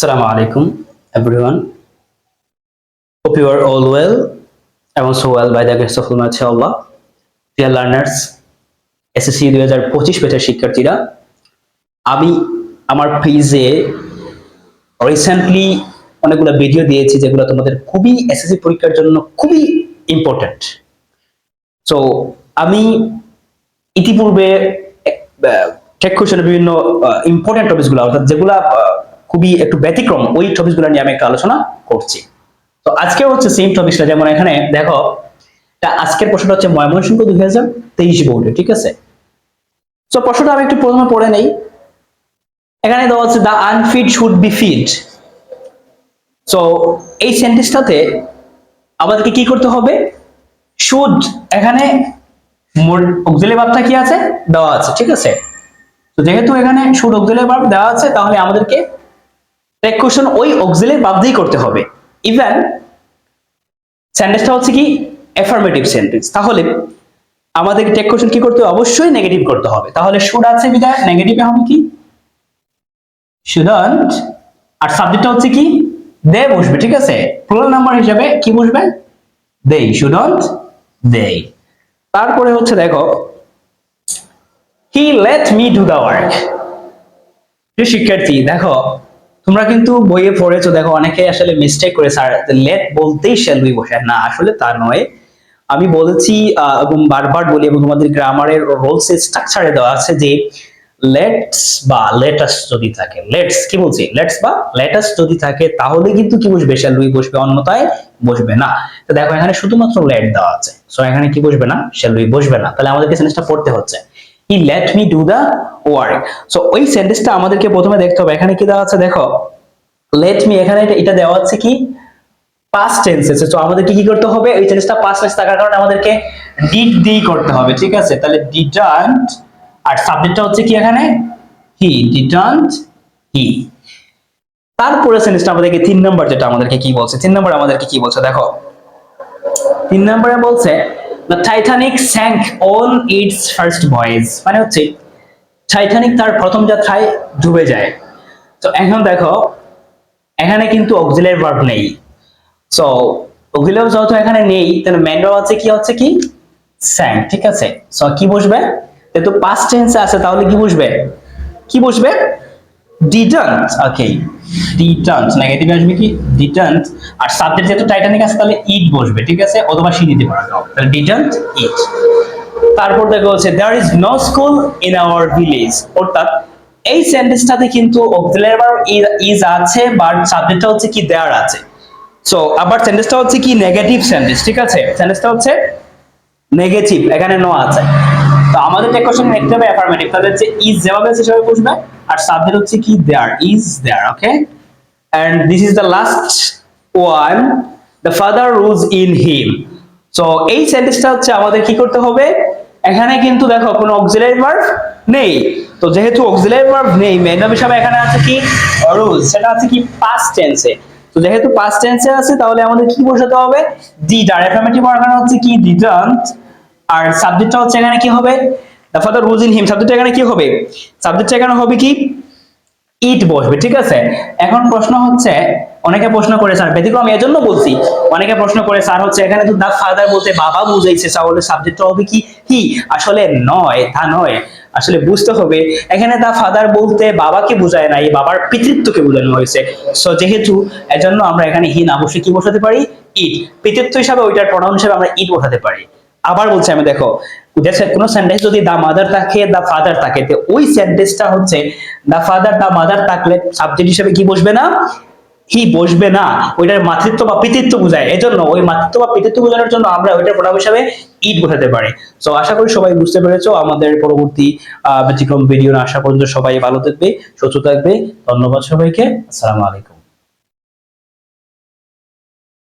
Assalamu alaikum everyone. Hope you are all well এবং so well by the grace of Almighty Allah. Dear learners, SSC দুই হাজার পঁচিশ পেটের শিক্ষার্থীরা আমি আমার পেজে রিসেন্টলি অনেকগুলো ভিডিও দিয়েছি যেগুলো তোমাদের খুবই এসএসসি পরীক্ষার জন্য খুবই ইম্পর্ট্যান্ট সো আমি ইতিপূর্বে টেক কোশ্চেনের বিভিন্ন ইম্পর্টেন্ট টপিকসগুলো অর্থাৎ যেগুলা খুবই একটু ব্যতিক্রম ওই টপিকসগুলো নিয়ে আমি একটা আলোচনা করছি। তো আজকে হচ্ছে সেম টপিকসটা যেমন এখানে, দেখো আজকের প্রশ্নটা হচ্ছে ময়মনসিংহ দুই হাজার তেইশ বোর্ডে, ঠিক আছে? তো প্রশ্নটা আমি একটু প্রথমে পড়ে নেই। এখানে দেওয়া হচ্ছে the unfit should be fit so এই সেন্টেন্সটাতে আমাদেরকে কি করতে হবে? শুড এখানে অক্সিলারি ভার্বটা কি আছে? দেওয়া আছে, ঠিক আছে? তো যেহেতু এখানে শুড অক্সিলারি ভাব দেওয়া আছে, তাহলে আমাদেরকে টেক কোশ্চেন ওই অক্সিলারি ভার্ব দিয়েই করতে হবে। ইভেন সেন্টেন্সটা হচ্ছে কি অ্যাফার্মেটিভ সেন্টেন্স তাহলে আমাদের টেক কোশ্চেন কি করতে হবে? অবশ্যই নেগেটিভ করতে হবে। তাহলে শুড আছে বিদায় নেগেটিভে হবে কি? শুডন্ট আর সাবজেক্টটা হচ্ছে কি? দে বসবে, ঠিক আছে? প্লুরাল নাম্বার হিসেবে কি বসবে? দেই শুডন্ট দেই তারপরে হচ্ছে দেখো he let me do the work শিক্ষার্থী, দেখো তোমরা কিন্তু বইয়ে পড়েছো, দেখো অনেকে আসলে মিস্টেক করে স্যার লেট বলতেই শ্যাল বি বসে? না, আসলে তা নয়। আমি বলেছি এবং বারবার বলি, এবং তোমাদের গ্রামারের রোলস স্ট্রাকচারে দেওয়া আছে যে লেটস বা লেটাস যদি থাকে। লেটস কি বলছি? লেটস বা লেটাস যদি থাকে, তাহলে কিন্তু কি বসবে? শ্যাল বি বসবে? অন্যথায় বসবে না। তো দেখো, এখানে শুধুমাত্র লেট দেওয়া আছে। সো এখানে কি বসবে না? শ্যাল বি বসবে না? তাহলে আমাদেরকে সেন্টেন্সটা পড়তে হচ্ছে। He let me do the work so ওই সেন্টেন্সটা আমাদেরকে প্রথমে দেখতে হবে। এখানে কি দেওয়া আছে দেখো? লেট মি এখানে এটা- দেওয়া আছে কি? পাস্ট টেন্সেস তো আমাদেরকে কি করতে হবে? এই টেন্সটা পাস্ট টেন্স থাকার কারণে আমাদেরকে ডিড দিয়ে করতে হবে, ঠিক আছে? তাহলে ডিডন্ট আর সাবজেক্টটা হচ্ছে কি এখানে? হি ডিডন্ট হি তারপরে সেন্টেন্সটা আমাদেরকে তিন নম্বর যেটা আমাদেরকে কি বলছে? তিন নম্বর আমাদেরকে কি বলছে? দেখো। তিন নম্বরে বলছে the Titanic sank on its first voyage মানে হচ্ছে টাইটানিক তার প্রথম যাত্রায় ডুবে যায়। তো এখন দেখো, এখানে কিন্তু অক্সিলারি ভার্ব নেই। সো অক্সিলারি যেহেতু এখানে নেই, তাহলে মেন আছে কি? হচ্ছে কি? স্যাঙ্ক ঠিক আছে? সো কি বসবে? যেহেতু পাস্ট টেন্সে আছে, তাহলে কি বসবে? কি বসবে? ডিডন্ট ওকে ডিডন্ট নেগেটিভ আসবে কি? ডিডন্ট আর সাবজেক্ট যেহেতু টাইটানিক আছে, তাহলে ইট বসবে, ঠিক আছে? অথবা সি দিতে পারো। তাহলে ডিডন্ট ইট তারপর দেখো হচ্ছে there is no school in our village অর্থাৎ এই সেন্টেন্সটাতে কিন্তু অক্সিলারি ভার্ব ইজ আছে বাট সাবজেক্টটা হচ্ছে কি দেয়ার আছে। সো আবার সেন্টেন্সটা হচ্ছে কি নেগেটিভ সেন্টেন্স ঠিক আছে? সেন্টেন্সটা হচ্ছে নেগেটিভ এখানে নো আছে। তো আমাদের কোশ্চেন লিখতে হবে অ্যাফার্মেটিভ তাহলে হচ্ছে ইজ যেভাবে আছে, সেভাবে বুঝবে আর সাবজেক্ট হচ্ছে কি? There is there okay and this is the last one the father rues in him so এই সেন্টেন্সটা হচ্ছে আমাদের কি করতে হবে? এখানে কিন্তু দেখো, কোনো অক্সিলারি ভার্ব নেই। তো যেহেতু অক্সিলারি ভার্ব নেই মেন হিসাবে এখানে আছে কি? রুজ সেটা আছে কি? পাস্ট টেন্সে তো যেহেতু পাস্ট টেন্সে আছে, তাহলে আমাদের কি বোঝাতে হবে? ডিড আর অ্যাফার্মেটিভ অর্গান হচ্ছে কি? ডিডন্ট আর সাবজেক্টটা হচ্ছে এখানে কি হবে? The father rues in him subject এখানে কি হবে? সাবজেক্ট এখানে হবে কি? ইট বসবে, ঠিক আছে? এখন প্রশ্ন হচ্ছে, অনেকে প্রশ্ন করে, স্যার, ব্যতিক্রম আমি এজন্য বলছি। অনেকে প্রশ্ন করে, স্যার, হচ্ছে এখানে তো দা ফাদার বলতে বাবা বুঝাইছে, তাহলে সাবজেক্টটা হবে কি? হি, আসলে নয়, তা নয়। আসলে বুঝতে হবে, এখানে দা ফাদার বলতে বাবাকে বোঝায় না এই বাবার পিতৃত্বকে বোঝানো হয়েছে। সো যেহেতু এজন্য আমরা এখানে হি না বসে কি বসাতে পারি? ইট। পিতৃত্ব হিসাবে ওইটার প্রণাম হিসাবে আমরা ইট বসাতে পারি। আবার বলছি আমি, দেখো যে কোনো সেন্টেন্স যদি দা মাদার থাকে দা ফাদার থাকে, তো ওই সেন্টেন্সটা হচ্ছে দা ফাদার দা মাদার থাকলে সাবজেক্ট হিসেবে কি বসবে না? হি বসবে না? ওইটার মাতৃত্ব বা পিতৃত্ব বোঝায়। এজন্য ওই মাতৃত্ব বা পিতৃত্ব বোঝানোর জন্য আমরা ওইটার প্রণাম হিসাবে ইট বোঝাতে পারি। তো আশা করি সবাই বুঝতে পেরেছ আমাদের পরবর্তী ব্যতিক্রম ভিডিও আশা পর্যন্ত সবাই ভালো থাকবে, সুস্থ থাকবে। ধন্যবাদ সবাইকে। আসসালামু আলাইকুম।